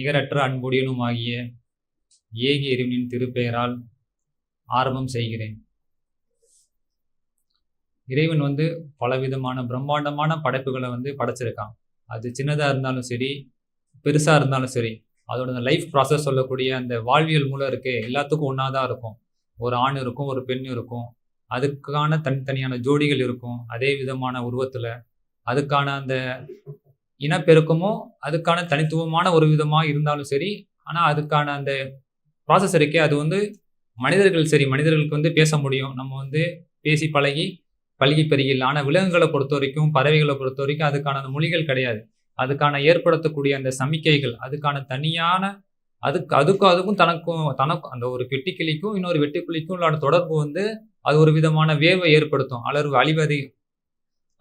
நிகரற்ற அன்புடையனுமாகிய ஏகி இறைவனின் திருப்பெயரால் ஆரம்பம் செய்கிறேன். இறைவன் வந்து பலவிதமான பிரம்மாண்டமான படைப்புகளை வந்து படைச்சிருக்கான். அது சின்னதாக இருந்தாலும் சரி பெருசாக இருந்தாலும் சரி அதோட அந்த லைஃப் ப்ராசஸ் சொல்லக்கூடிய அந்த வாழ்வியல் மூலம் இருக்கே எல்லாத்துக்கும் ஒன்றா தான் இருக்கும். ஒரு ஆண் இருக்கும் ஒரு பெண் இருக்கும் அதுக்கான தனித்தனியான ஜோடிகள் இருக்கும் அதே விதமான உருவத்தில் அதுக்கான அந்த இனப்பெருக்கமும் அதுக்கான தனித்துவமான ஒரு விதமாக இருந்தாலும் சரி ஆனால் அதுக்கான அந்த ப்ராசஸ் இருக்கே அது வந்து மனிதர்கள் சரி மனிதர்களுக்கு வந்து பேச முடியும். நம்ம வந்து பேசி பழகி பழகி பெருகில் ஆனால் விலங்குகளை பொறுத்த வரைக்கும் பறவைகளை பொறுத்த வரைக்கும் அதுக்கான அந்த மொழிகள் கிடையாது. அதுக்கான ஏற்படுத்தக்கூடிய அந்த சமிக்கைகள் அதுக்கான தனியான அதுக்கு அதுக்கும் அதுக்கும் தனக்கும் தனக்கும் அந்த ஒரு வெட்டுக்கிளிக்கும் இன்னொரு வெட்டிக்கிளிக்கும் உள்ள தொடர்பு வந்து அது ஒரு விதமான வேவை ஏற்படுத்தும். அலர்வு அழிவதை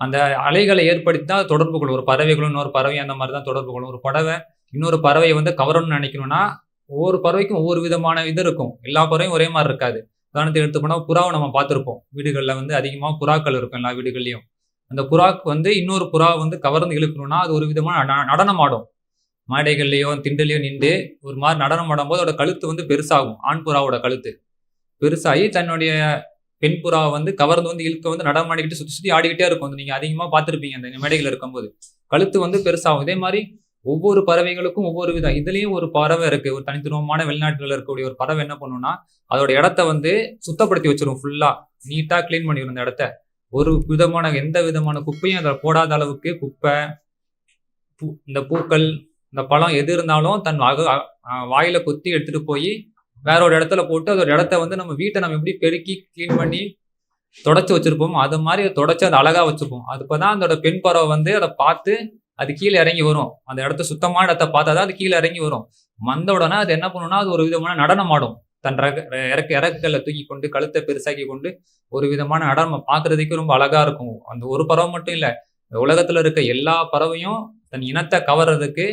அந்த அலைகளை ஏற்படுத்தி தான் தொடர்பு கொள்ளும். ஒரு பறவைகளும் இன்னொரு பறவை அந்த மாதிரி தான் தொடர்பு கொள்ளும். ஒரு பறவை இன்னொரு பறவையை வந்து கவரணும்னு நினைக்கணும்னா ஒவ்வொரு பறவைக்கும் ஒவ்வொரு விதமான இது இருக்கும். எல்லா பறவையும் ஒரே மாதிரி இருக்காது. உதாரணத்தை எடுத்து போனால் புறாவை நம்ம பார்த்துருப்போம். வீடுகளில் வந்து அதிகமாக புறாக்கள் இருக்கும் எல்லா வீடுகள்லையும். அந்த புறாக்கு வந்து இன்னொரு புறா வந்து கவர்ந்து இழுக்கணும்னா அது ஒரு விதமான நடனம் ஆடும் மேடைகள்லையோ திண்டலையோ நின்று ஒரு மாதிரி நடனம் ஆடும்போது அதோட கழுத்து வந்து பெருசாகும். ஆண் புறாவோட கழுத்து. பெருசாகி தன்னுடைய பெண்புறாவை வந்து கவர்ந்து வந்து இழுக்க வந்து நடமாடிக்கிட்டு சுற்றி சுற்றி ஆடிக்கிட்டே இருக்கும். வந்து நீங்கள் அதிகமாக பார்த்துருப்பீங்க அந்த மேடைகள் இருக்கும்போது. கழுத்து வந்து பெருசாகும். இதே மாதிரி ஒவ்வொரு பறவைகளுக்கும் ஒவ்வொரு விதம். இதுலேயும் ஒரு பறவை இருக்குது ஒரு தனித்துவமான வெளிநாட்டில் இருக்கக்கூடிய ஒரு பறவை என்ன பண்ணுன்னா அதோட இடத்த வந்து சுத்தப்படுத்தி வச்சிரும் ஃபுல்லாக நீட்டாக க்ளீன் பண்ணிடும் அந்த இடத்த. ஒரு விதமான எந்த விதமான குப்பையும் அதில் போடாத அளவுக்கு குப்பை பூ இந்த பூக்கள் இந்த பழம் எது இருந்தாலும் தன் அக வாயில கொத்தி எடுத்துட்டு போய் வேற ஒரு இடத்துல போட்டு அதோட இடத்த வந்து நம்ம வீட்டை நம்ம எப்படி பெருக்கி க்ளீன் பண்ணி தொடச்சி வச்சிருப்போம் அது மாதிரி தொடச்சி அதை அழகா வச்சுப்போம் அதுப்பதான் அதோட பெண் பறவை வந்து அதை பார்த்து அது கீழே இறங்கி வரும். அந்த இடத்த சுத்தமான இடத்த பார்த்தா தான் அது கீழே இறங்கி வரும். வந்த உடனே அது என்ன பண்ணும்னா அது ஒரு விதமான நடனம் ஆடும். தன் ரக இறக்க இறக்குகளை தூக்கி கொண்டு கழுத்தை பெருசாக்கி கொண்டு ஒரு விதமான நடனம் பார்க்கறதுக்கு ரொம்ப அழகா இருக்கும். அந்த ஒரு பறவை மட்டும் இல்லை இந்த உலகத்துல இருக்க எல்லா பறவையும் தன் இனத்தை கவர்றதுக்கு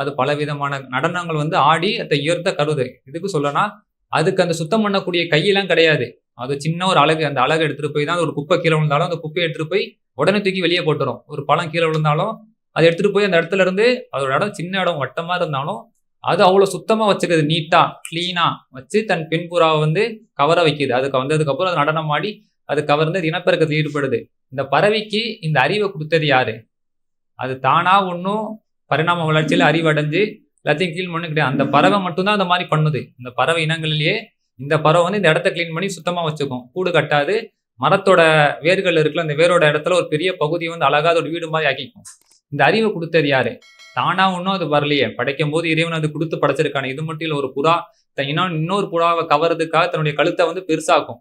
அது பல விதமான நடனங்கள் வந்து ஆடி அதை உயர்த்த கருது. இதுக்கு சொல்லனா அதுக்கு அந்த சுத்தம் பண்ணக்கூடிய கையெல்லாம் கிடையாது. அது சின்ன ஒரு அழகு அந்த அழகு எடுத்துட்டு போய் தான் ஒரு குப்பை கீழே விழுந்தாலும் அந்த குப்பையை எடுத்துட்டு போய் உடனே தூக்கி வெளியே போட்டுரும். ஒரு பழம் கீழே விழுந்தாலும் அதை எடுத்துட்டு போய் அந்த இடத்துல இருந்து அதோட இடம் சின்ன இடம் வட்டமா இருந்தாலும் அது அவ்வளோ சுத்தமாக வச்சுக்கிறது நீட்டாக க்ளீனாக வச்சு தன் பெண் புறாவை வந்து கவர வைக்குது. அதுக்கு வந்ததுக்கப்புறம் அது நடனம் ஆடி அது கவர்ந்து அது இனப்பெருக்கத்தில் ஈடுபடுது. இந்த பறவைக்கு இந்த அறிவை கொடுத்தது யாரு? அது தானா ஒன்றும் பரிணாம வளர்ச்சியில் அறிவடைஞ்சு எல்லாத்தையும் கிளீன் பண்ண கிடையாது. அந்த பறவை மட்டும்தான் அந்த மாதிரி பண்ணுது. இந்த பறவை இனங்களிலேயே இந்த பறவை வந்து இந்த இடத்த க்ளீன் பண்ணி சுத்தமாக வச்சுக்கும். கூடு கட்டாது. மரத்தோட வேர்கள் இருக்குல்ல அந்த வேரோட இடத்துல ஒரு பெரிய பகுதியை வந்து அழகா அதோட வீடு மாதிரி ஆக்கிக்கும். இந்த அறிவை கொடுத்தது யாரு? தானா ஒன்றும் அது வரலையே. படைக்கும் போது இறைவன் அது கொடுத்து படைச்சிருக்கான. இது மட்டும் இல்லை ஒரு புறா தன் இன்னொரு இன்னொரு புறாவை கவர்றதுக்காக தன்னுடைய கழுத்தை வந்து பெருசாக்கும்.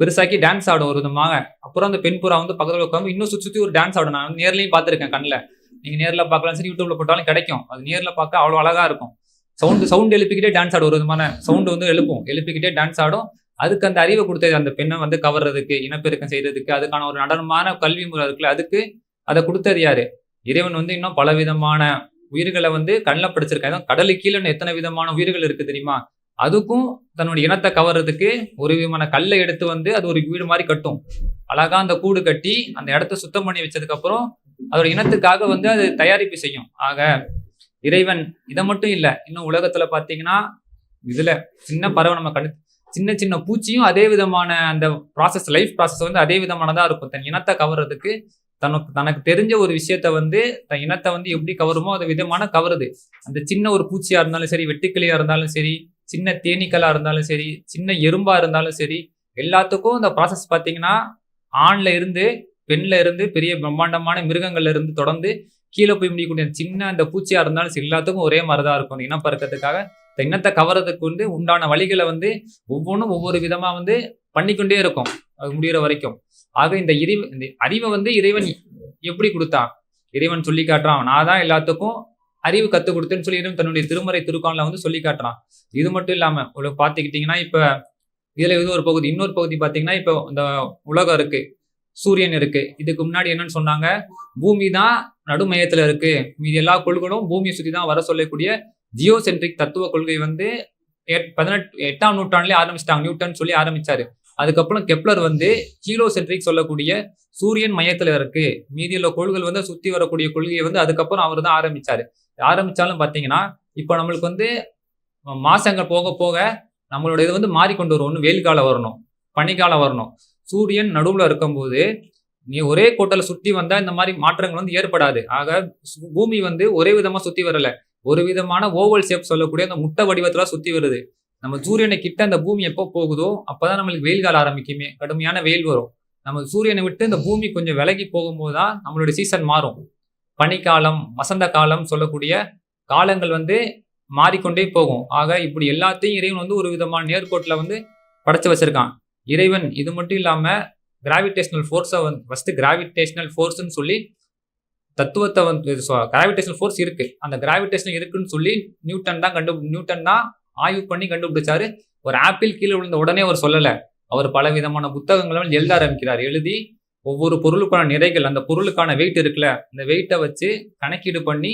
பெருசாக்கி டான்ஸ் ஆடும் ஒரு விதமாக. அப்புறம் அந்த பெண் புறா வந்து பக்கத்தில் உட்காந்து இன்னும் சுற்றி சுற்றி ஒரு டான்ஸ் ஆடும். நான் வந்து பார்த்துருக்கேன் கண்ணில். நீங்க நேர்ல பார்க்கலாம் சரி யூடியூப்ல போட்டாலும் கிடைக்கும். அது நேர்ல பார்க்க அவ்வளவு அழகா இருக்கும். சவுண்டு சவுண்ட் எழுப்பிக்கிட்டே டான்ஸ் ஆடும் ஒரு விதமான சவுண்ட் வந்து எழுப்பும். எழுப்பிக்கிட்டே டான்ஸ் ஆடும். அதுக்கு அந்த அறிவை கொடுத்தது அந்த பெண்ணை வந்து கவர்றதுக்கு இனப்பெருக்கம் செய்யறதுக்கு அதுக்கான ஒரு நடனமான கல்வி முறை இருக்குல்ல அதுக்கு அதை கொடுத்தது யாரு? இறைவன் வந்து இன்னும் பல விதமான உயிர்களை வந்து கண்ணில் படிச்சிருக்காங்க கடலுக்கு கீழே இன்னும் எத்தனை விதமான உயிர்கள் இருக்கு தெரியுமா? அதுக்கும் தன்னுடைய இனத்தை கவர்றதுக்கு ஒரு விதமான கல்லை எடுத்து வந்து அது ஒரு வீடு மாதிரி கட்டும். அழகா அந்த கூடு கட்டி அந்த இடத்த சுத்தம் பண்ணி வச்சதுக்கு அப்புறம் அதோட இனத்துக்காக வந்து அது தயாரிப்பு செய்யும். ஆக இறைவன் இதை மட்டும் இல்லை இன்னும் உலகத்துல பாத்தீங்கன்னா இதுல சின்ன பறவை நம்ம கண்டு சின்ன சின்ன பூச்சியும் அதே விதமான அந்த ப்ராசஸ் லைஃப் ப்ராசஸ் வந்து அதே விதமானதா இருக்கும். தன் இனத்தை கவர்றதுக்கு தனக்கு தனக்கு தெரிஞ்ச ஒரு விஷயத்த வந்து தன் இனத்தை வந்து எப்படி கவருமோ அது விதமான கவருது. அந்த சின்ன ஒரு பூச்சியா இருந்தாலும் சரி வெட்டுக்கிளியா இருந்தாலும் சரி சின்ன தேனீக்களா இருந்தாலும் சரி சின்ன எறும்பா இருந்தாலும் சரி எல்லாத்துக்கும் இந்த ப்ராசஸ் பார்த்தீங்கன்னா ஆண்ல இருந்து பெண்ணில் இருந்து பெரிய பிரம்மாண்டமான மிருகங்கள்ல இருந்து தொடர்ந்து கீழே போய் முடியக்கூடிய சின்ன அந்த பூச்சியாக இருந்தாலும் எல்லாத்துக்கும் ஒரே மாதிரி தான் இருக்கும். அந்த இனப்பெருக்கத்துக்காக இந்த இனத்தை கவர்றதுக்கு வந்து உண்டான வழிகளை வந்து ஒவ்வொன்றும் ஒவ்வொரு விதமாக வந்து பண்ணிக்கொண்டே இருக்கும். அது முடிகிற வரைக்கும். ஆக இந்த இறை இந்த அறிவை வந்து இறைவன் எப்படி கொடுத்தான்? இறைவன் சொல்லி காட்டுறான். நான் தான் எல்லாத்துக்கும் அறிவு கற்றுக் கொடுத்தேன்னு சொல்லி இறைவன் தன்னுடைய திருமறை திருக்கான்ல வந்து சொல்லி காட்டுறான். இது மட்டும் இல்லாமல் உங்களுக்கு பார்த்துக்கிட்டிங்கன்னா இப்போ இதில் இது ஒரு பகுதி இன்னொரு பகுதி பார்த்தீங்கன்னா இப்போ இந்த உலகம் இருக்குது சூரியன் இருக்கு. இதுக்கு முன்னாடி என்னன்னு சொன்னாங்க? பூமி தான் நடுமையத்துல இருக்கு. மீதி எல்லா கொள்கைகளும் பூமியை சுத்தி தான் வர சொல்லக்கூடிய ஜியோ சென்ட்ரிக் தத்துவ கொள்கை வந்து எட்- பதினெட்டு எட்டாம் நூற்றாண்டுலேயே ஆரம்பிச்சிட்டாங்க. நியூட்டன் சொல்லி ஆரம்பிச்சாரு. அதுக்கப்புறம் கெப்லர் வந்து ஹீலோ சென்ட்ரிக் சொல்லக்கூடிய சூரியன் மையத்துல இருக்கு. மீதி உள்ள கோள்கள் வந்து சுத்தி வரக்கூடிய கொள்கையை வந்து அதுக்கப்புறம் அவர் தான் ஆரம்பிச்சாரு. ஆரம்பிச்சாலும் பாத்தீங்கன்னா இப்போ நம்மளுக்கு வந்து மாசங்கள் போக போக நம்மளோட இது வந்து மாறிக்கொண்டு வரும் ஒன்று வெயில் காலம் வரணும் பனிக்காலம் வரணும். சூரியன் நடுவில் இருக்கும்போது நீ ஒரே கோட்டல சுற்றி வந்தால் இந்த மாதிரி மாற்றங்கள் வந்து ஏற்படாது. ஆக சு- பூமி வந்து ஒரே விதமாக சுற்றி வரலை. ஒரு விதமான ஓவல் ஷேப் சொல்லக்கூடிய அந்த முட்டை வடிவத்தில் சுற்றி வருது. நம்ம சூரியனை கிட்ட அந்த பூமி எப்போ போகுதோ அப்பதான் நம்மளுக்கு வெயில் காலம் ஆரம்பிக்குமே. கடுமையான வெயில் வரும். நம்ம சூரியனை விட்டு இந்த பூமி கொஞ்சம் விலகி போகும்போது தான் நம்மளுடைய சீசன் மாறும். பனிக்காலம் வசந்த காலம் சொல்லக்கூடிய காலங்கள் வந்து மாறிக்கொண்டே போகும். ஆக இப்படி எல்லாத்தையும் இறைவன் வந்து ஒரு விதமான நேர்கோட்டில் வந்து படைச்சு வச்சிருக்கான். இறைவன் இது மட்டும் இல்லாமல் கிராவிடேஷனல் ஃபோர்ஸை வந்து ஃபஸ்ட்டு கிராவிடேஷனல் ஃபோர்ஸ்ன்னு சொல்லி தத்துவத்தை வந்து கிராவிடேஷனல் ஃபோர்ஸ் இருக்கு. அந்த கிராவிடேஷன் இருக்குன்னு சொல்லி நியூட்டன் தான் கண்டு நியூட்டன் தான் ஆய்வு பண்ணி கண்டுபிடிச்சாரு. ஒரு ஆப்பிள் கீழே விழுந்த உடனே அவர் சொல்லலை. அவர் பல விதமான புத்தகங்களும் எழுத ஆரம்பிக்கிறார். எழுதி ஒவ்வொரு பொருளுக்கான நிறைகள் அந்த பொருளுக்கான வெயிட் இருக்குல்ல அந்த வெயிட்டை வச்சு கணக்கீடு பண்ணி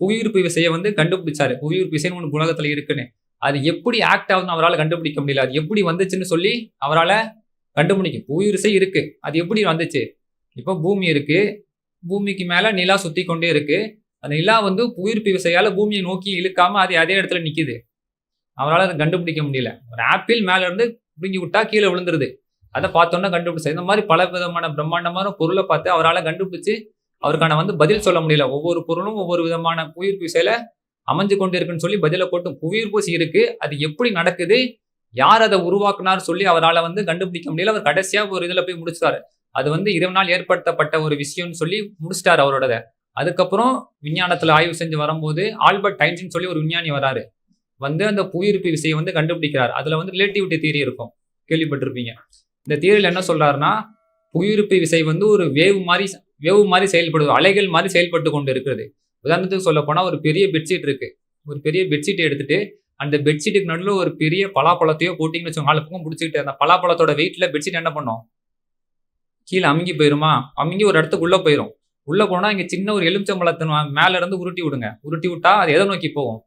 புவியீர்ப்பு விசையை வந்து கண்டுபிடிச்சாரு. புவியீர்ப்பு விசைன்னு ஒன்று உலகத்தில் இருக்குன்னு. அது எப்படி ஆக்ட் ஆகுதுன்னு அவரால் கண்டுபிடிக்க முடியல. அது எப்படி வந்துச்சுன்னு சொல்லி அவரால் கண்டுபிடிக்க புவியீர் விசை இருக்கு. அது எப்படி வந்துச்சு? இப்போ பூமி இருக்கு. பூமிக்கு மேலே நிலா சுற்றி கொண்டே இருக்கு. அந்த நிலா வந்து புவியீர்ப்பு விசையால் பூமியை நோக்கி இழுக்காம அது அதே இடத்துல நிற்குது அவரால் அதை கண்டுபிடிக்க முடியல. ஒரு ஆப்பிள் மேலேருந்து இருந்து பிடுங்கி விட்டா கீழே விழுந்துருது. அதை பார்த்தோன்னா கண்டுபிடிச்சு. இந்த மாதிரி பல விதமான பிரம்மாண்டமான பொருளை பார்த்து அவரால் கண்டுபிடிச்சு அவருக்கான வந்து பதில் சொல்ல முடியல. ஒவ்வொரு பொருளும் ஒவ்வொரு விதமான புயிர்ப்பு விசையில அமைஞ்சு கொண்டு இருக்குன்னு சொல்லி பதில போட்டு புவியீர்ப்பு இருக்கு. அது எப்படி நடக்குது? யார் அதை உருவாக்குனார் சொல்லி அவரால் வந்து கண்டுபிடிக்க முடியல. அவர் கடைசியாக ஒரு இதில் போய் முடிச்சிட்டாரு. அது வந்து இறைவனால் ஏற்படுத்தப்பட்ட ஒரு விஷயம்னு சொல்லி முடிச்சிட்டாரு அவரோட அதுக்கப்புறம் விஞ்ஞானத்தில் ஆய்வு செஞ்சு வரும்போது ஆல்பர்ட் டைன்ஸ்னு சொல்லி ஒரு விஞ்ஞானி வராரு. வந்து அந்த புயிருப்பு விசையை வந்து கண்டுபிடிக்கிறார். அதில் வந்து ரிலேட்டிவிட்டி தியரி இருக்கும். கேள்விப்பட்டிருப்பீங்க. இந்த தியரியில் என்ன சொல்கிறாருன்னா புயிருப்பு விசை வந்து ஒரு வேவ் மாதிரி வேவ் மாதிரி செயல்படுது. அலைகள் மாதிரி செயல்பட்டு கொண்டு இருக்கிறது. உதாரணத்துக்கு சொல்ல போனால் ஒரு பெரிய பெட்ஷீட் இருக்கு. ஒரு பெரிய பெட்ஷீட் எடுத்துட்டு அந்த பெட்ஷீட்டுக்கு நடுவில் ஒரு பெரிய பலாப்பழத்தையோ போட்டிங்கன்னு வச்சோம் நாலு பக்கம் பிடிச்சிக்கிட்டு அந்த பலாப்பழத்தோட வெயிட்டில் பெட்ஷீட் என்ன பண்ணும்? கீழே அமுங்கி போயிருமா? அமுங்கி ஒரு இடத்துக்குள்ளே போயிடும் உள்ளே போனால் இங்கே சின்ன ஒரு எலுமிச்சம்பழத்தை மேலே இருந்து உருட்டி விடுங்க. உருட்டி விட்டா அது எதை நோக்கி போகும்?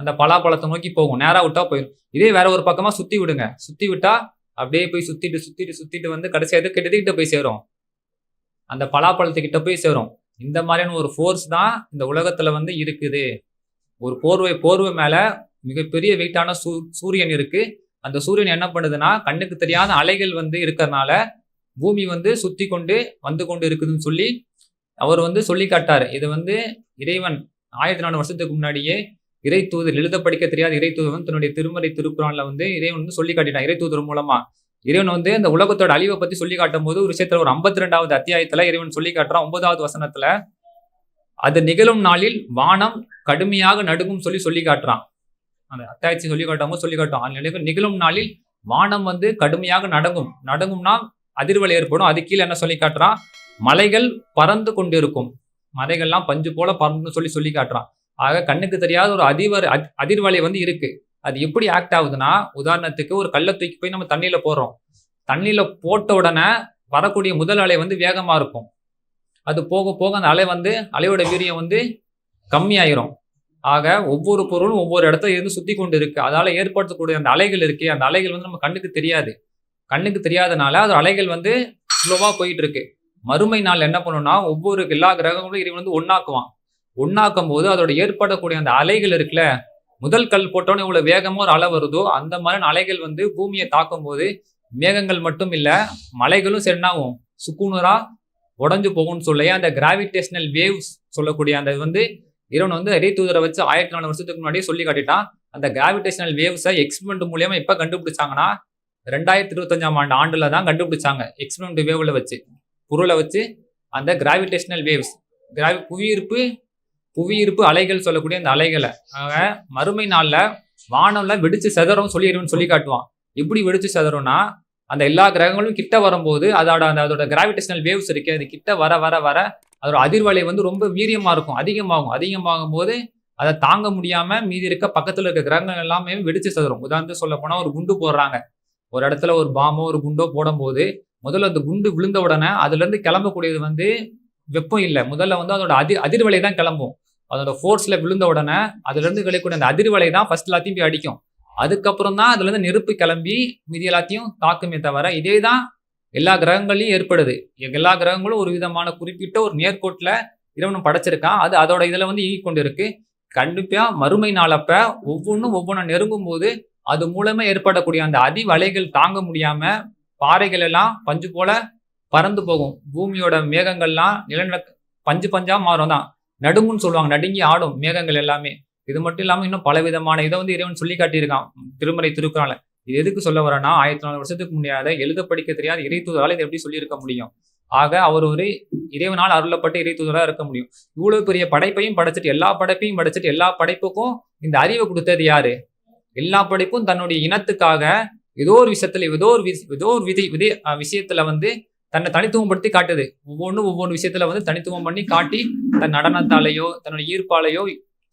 அந்த பலாப்பழத்தை நோக்கி போகும். நேராக விட்டா போயிடும் இதே வேற ஒரு பக்கமாக சுற்றி விடுங்க. சுற்றி விட்டா அப்படியே போய் சுற்றிட்டு சுற்றிட்டு சுற்றிட்டு வந்து கடைசியாக கிட்டத்துக்கிட்ட போய் சேரும்? அந்த பலாப்பழத்துக்கிட்ட போய் சேரும். இந்த மாதிரியான ஒரு ஃபோர்ஸ் தான் இந்த உலகத்தில் வந்து இருக்குது. ஒரு போர்வை போர்வை மேலே மிகப்பெரிய வெயிட்டான சூ சூரியன் இருக்குது அந்த சூரியன் என்ன பண்ணுதுன்னா கண்ணுக்கு தெரியாத அலைகள் வந்து இருக்கிறதுனால பூமி வந்து சுற்றி கொண்டு வந்து கொண்டு இருக்குதுன்னு சொல்லி அவர் வந்து சொல்லி காட்டார். இது வந்து இறைவன் ஆயிரத்தி நாலு வருஷத்துக்கு முன்னாடியே இறை தூதர் எழுத படிக்க தெரியாத இறை தூதர் வந்து தன்னுடைய திருமறை திருக்குறான்ல வந்து இறைவன் வந்து சொல்லி காட்டினான் இறை தூதர் மூலமா இறைவன் வந்து இந்த உலகத்தோட அழிவை பத்தி சொல்லி காட்டும் போது ஒரு விஷயத்துல ஒரு ஐம்பத்தி ரெண்டாவது அத்தியாயத்துல இறைவன் சொல்லி காட்டுறான் ஒன்பதாவது வசனத்துல அது நிகழும் நாளில் வானம் கடுமையாக நடுங்கும் சொல்லி சொல்லி காட்டுறான். அந்த அத்தியாயத்தை சொல்லி காட்டும் போது சொல்லி காட்டும் அது நிகழும் நாளில் வானம் வந்து கடுமையாக நடங்கும். நடங்கும்னா அதிர்வலை ஏற்படும். அது கீழே என்ன சொல்லி காட்டுறான்? மலைகள் பறந்து கொண்டிருக்கும். மலைகள்லாம் பஞ்சு போல பறந்து சொல்லி சொல்லி காட்டுறான். ஆக கண்ணுக்கு தெரியாத ஒரு அதிவர் அதி- அதிர்வலை வந்து இருக்கு. அது எப்படி ஆக்ட் ஆகுதுன்னா உதாரணத்துக்கு ஒரு கல்லை தூக்கி போய் நம்ம தண்ணியில போடுறோம். தண்ணியில போட்ட உடனே வரக்கூடிய முதல் அலை வந்து வேகமா இருக்கும். அது போக போக அந்த அலை வந்து அலையோட வீரியம் வந்து கம்மியாயிரும். ஆக ஒவ்வொரு பொருளும் ஒவ்வொரு இடத்துல இருந்து சுத்தி கொண்டு இருக்கு. அதால ஏற்படுத்தக்கூடிய அந்த அலைகள் இருக்கு அந்த அலைகள் வந்து நம்ம கண்ணுக்கு தெரியாது. கண்ணுக்கு தெரியாதனால அது அலைகள் வந்து ஸ்லோவா போயிட்டு இருக்கு. மறுமை நாள் என்ன பண்ணும்னா ஒவ்வொரு எல்லா கிரகங்களும் இறைவன் வந்து ஒன்னாக்குவான் ஒன்னாக்கும் போது அதோட ஏற்படக்கூடிய அந்த அலைகள் இருக்குல்ல முதல் கல் போட்டோன்னு இவ்வளவு வேகமோ ஒரு அலை வருதோ அந்த மாதிரி அலைகள் வந்து பூமியை தாக்கும் போது மேகங்கள் மட்டும் இல்ல மலைகளும் சென்னாகும். சுக்குனரா உடஞ்சு போகும்னு சொல்லையே அந்த கிராவிடேஷனல் வேவ்ஸ் சொல்லக்கூடிய அந்த வந்து இறைவன் வந்து இறை தூதரை வச்சு ஆயிரத்தி நாலு வருஷத்துக்கு முன்னாடியே சொல்லி காட்டிட்டான். அந்த கிராவிடேஷனல் வேவ்ஸை எக்ஸ்பெரிமெண்ட் மூலியமா எப்ப கண்டுபிடிச்சாங்கன்னா ரெண்டாயிரத்தி இருபத்தஞ்சாம் ஆண்டு ஆண்டுல தான் கண்டுபிடிச்சாங்க எக்ஸ்பெரிமெண்ட் வேவ்ல வச்சு. பொருளை வச்சு அந்த கிராவிடேஷனல் வேவ்ஸ் கிராவி புவியீர்ப்பு புவியீர்ப்பு அலைகள் சொல்லக்கூடிய அந்த அலைகளை மறுமை நாளில் வானம்ல வெடிச்சு செதறும் சொல்லி சொல்லி காட்டுவான். எப்படி வெடிச்சு செதறும்னா அந்த எல்லா கிரகங்களும் கிட்ட வரும்போது அதோட அந்த அதோட கிராவிடேஷனல் வேவ்ஸ் இருக்கு அது கிட்ட வர வர வர அதோட அதிர்வலை வந்து ரொம்ப வீரியமாக இருக்கும் அதிகமாகும். அதிகமாகும் போது அதை தாங்க முடியாமல் மீதி இருக்க பக்கத்தில் இருக்க கிரகங்கள் எல்லாமே வெடிச்சு சதுரும் உதாரணத்து சொல்ல போனால் ஒரு குண்டு போடுறாங்க. ஒரு இடத்துல ஒரு பாம்போ ஒரு குண்டோ போடும்போது முதல்ல அந்த குண்டு விழுந்த உடனே அதுலேருந்து கிளம்பக்கூடியது வந்து வெப்பம் இல்லை. முதல்ல வந்து அதோட அதி அதிர்வலை தான் கிளம்பும். அதோட ஃபோர்ஸில் விழுந்த உடனே அதுலேருந்து கிடைக்கூடிய கிடைக்கக்கூடிய அந்த அதிர்வலை தான் ஃபர்ஸ்ட் எல்லாத்தையும் போய் அடிக்கும். அதுக்கப்புறம் தான் அதுலேருந்து நெருப்பு கிளம்பி மீதி எல்லாத்தையும் தாக்குமே தவிர இதே தான் எல்லா கிரகங்களையும் ஏற்படுது. எல்லா கிரகங்களும் ஒரு விதமான குறிப்பிட்ட ஒரு நேர்கோட்டில் இறைவனும் படைச்சிருக்கான். அது அதோட இதில் வந்து இயங்கி கொண்டு இருக்கு கண்டிப்பாக மறுமை நாளப்ப ஒவ்வொன்றும் ஒவ்வொன்றும் நெருங்கும் போது அது மூலமாக ஏற்படக்கூடிய அந்த அதி வலைகள் தாங்க முடியாமல் பாறைகள் எல்லாம் பஞ்சு போல பறந்து போகும். பூமியோட மேகங்கள்லாம் நிலநட பஞ்சு பஞ்சா மாறும் தான். நடுங்குன்னு சொல்லுவாங்க. நடுங்கி ஆடும் மேகங்கள் எல்லாமே. இது மட்டும் இல்லாமல் இன்னும் பல விதமான இதை வந்து இறைவன் சொல்லி காட்டியிருக்கான். திருமறை திருக்குறால இது எதுக்கு சொல்ல வரேன்னா ஆயிரத்தி நாலு வருஷத்துக்கு முடியாத எழுத படிக்க தெரியாத இறை தூதரால் இதை எப்படி சொல்லியிருக்க முடியும்? ஆக அவர் ஒரு இறைவனால் அருளப்பட்ட இறை தூதராக இருக்க முடியும். இவ்வளவு பெரிய படைப்பையும் படைச்சிட்டு எல்லா படைப்பையும் படைச்சிட்டு எல்லா படைப்புக்கும் இந்த அறிவை கொடுத்தது யாரு? எல்லா படைப்பும் தன்னுடைய இனத்துக்காக ஏதோ ஒரு விஷயத்துல ஏதோ ஒரு வி- ஏதோ ஒரு விதி விதி விஷயத்துல வந்து தன்னை தனித்துவப்படுத்தி காட்டுது. ஒவ்வொன்றும் ஒவ்வொரு விஷயத்துல வந்து தனித்துவம் பண்ணி காட்டி தன் நடனத்தாலேயோ தன்னோட ஈர்ப்பாலேயோ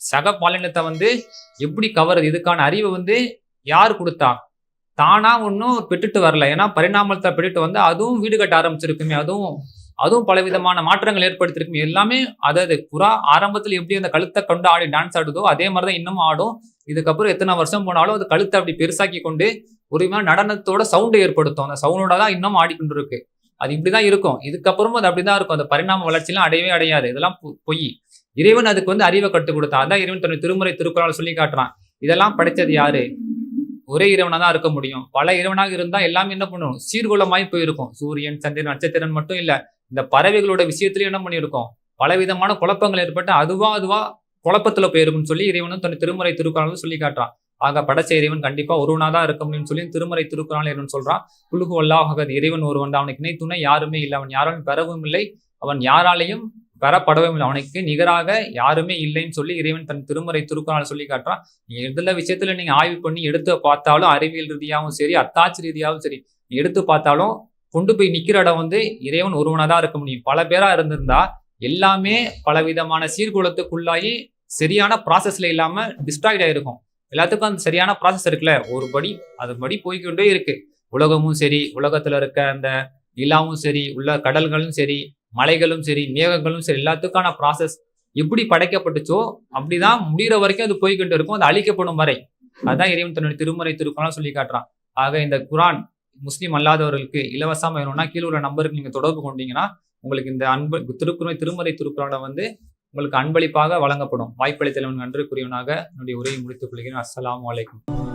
சக பாலினத்தை வந்து எப்படி கவருது? இதுக்கான அறிவை வந்து யார் கொடுத்தா? தானா ஒன்றும் பெற்றுட்டு வரல. ஏன்னா பரிணாமத்தை பெற்றுட்டு வந்து அதுவும் வீடு கட்ட ஆரம்பிச்சிருக்குமே அதுவும் அதுவும் பலவிதமான மாற்றங்கள் ஏற்படுத்திருக்குமே எல்லாமே அதாவது புறா ஆரம்பத்தில் எப்படி அந்த கழுத்தை கொண்டு ஆடி டான்ஸ் ஆடுதோ அதே மாதிரி தான் இன்னமும் ஆடும். இதுக்கப்புறம் எத்தனை வருஷம் போனாலும் அது கழுத்தை அப்படி பெருசாக்கி கொண்டு ஒரு நடனத்தோட சவுண்டை ஏற்படுத்தும். அந்த சவுண்டோட தான் இன்னும் ஆடிக்கொண்டு இருக்கு அது இப்படிதான் இருக்கும். இதுக்கப்புறமும் அது அப்படிதான் இருக்கும். அந்த பரிணாம வளர்ச்சியெல்லாம் அடையவே அடையாது. இதெல்லாம் பொ- பொய். இறைவன் அதுக்கு வந்து அறிவை கற்றுக் கொடுத்தான். அதான் இறைவன் தன்னுடைய திருமுறை திருக்குறள் சொல்லி காட்டுறான். இதெல்லாம் படைச்சது யாரு? ஒரே இறைவனாக தான் இருக்க முடியும். பல இறைவனாக இருந்தால் எல்லாமே என்ன பண்ணும்? சீர்குலமாய் போயிருக்கும். சூரியன் சந்திரன் நட்சத்திரன் மட்டும் இல்லை. இந்த பறவைகளோட விஷயத்துலையும் என்ன பண்ணியிருக்கோம்? பலவிதமான குழப்பங்கள் ஏற்பட்டு அதுவா அதுவா குழப்பத்தில் போயிருக்கும்னு சொல்லி இறைவனும் தன் திருமுறை திருக்குறள் சொல்லி காட்டுறான். ஆக படைச்ச இறைவன் கண்டிப்பா ஒருவனா தான் இருக்க முடியும்னு சொல்லி திருமறை திருக்குறான் இறைவன் சொல்றான். குழுகு அல்லாஹ் இறைவன் ஒருவன் தான். அவனுக்கு இணை துணை யாருமே இல்லை. அவன் யாராலும் பெறவும் இல்லை. அவன் யாராலையும் பெறப்படவும் இல்லை. அவனுக்கு நிகராக யாருமே இல்லைன்னு சொல்லி இறைவன் தன் திருமறை திருக்குறள் சொல்லி காட்டுறான். எதில் விஷயத்துல நீங்க ஆய்வு பண்ணி எடுத்து பார்த்தாலும் அறிவியல் ரீதியாகவும் சரி அத்தாட்சி ரீதியாகவும் சரி எடுத்து பார்த்தாலும் கொண்டு போய் நிக்கிற இடம் வந்து இறைவன் ஒருவனா தான் இருக்க முடியும். பல பேரா இருந்திருந்தா எல்லாமே பலவிதமான சீர்குலத்துக்குள்ளாகி சரியான ப்ராசஸ்ல இல்லாம டிஸ்ட்ராக்ட் ஆயிருக்கும். எல்லாத்துக்கும் அந்த சரியான ப்ராசஸ் இருக்குல்ல. ஒரு படி அது படி போய்க்கொண்டே இருக்கு. உலகமும் சரி உலகத்துல இருக்க அந்த நிலாவும் சரி உள்ள கடல்களும் சரி மலைகளும் சரி மேகங்களும் சரி எல்லாத்துக்கான ப்ராசஸ் எப்படி படைக்கப்பட்டுச்சோ அப்படிதான் முடிகிற வரைக்கும் அது போய்கிட்டு இருக்கும். அது அழிக்கப்படும் வரை. அதான் இறைவன் தன்னுடைய திருமறை திருக்குறளா சொல்லி காட்டுறான். ஆக இந்த குரான் முஸ்லீம் அல்லாதவர்களுக்கு இலவசமா வேணும்னா கீழே உள்ள நம்பருக்கு நீங்க தொடர்பு கொண்டீங்கன்னா உங்களுக்கு இந்த அன்பு திருக்குறளை திருமறை திருக்குறளை வந்து உங்களுக்கு அன்பளிப்பாக வழங்கப்படும். வாய்ப்பளித்தலவன் கூறியவனாக என்னுடைய உரையை முடித்துக் கொள்கிறேன். அஸ்லாம் வலைக்கம்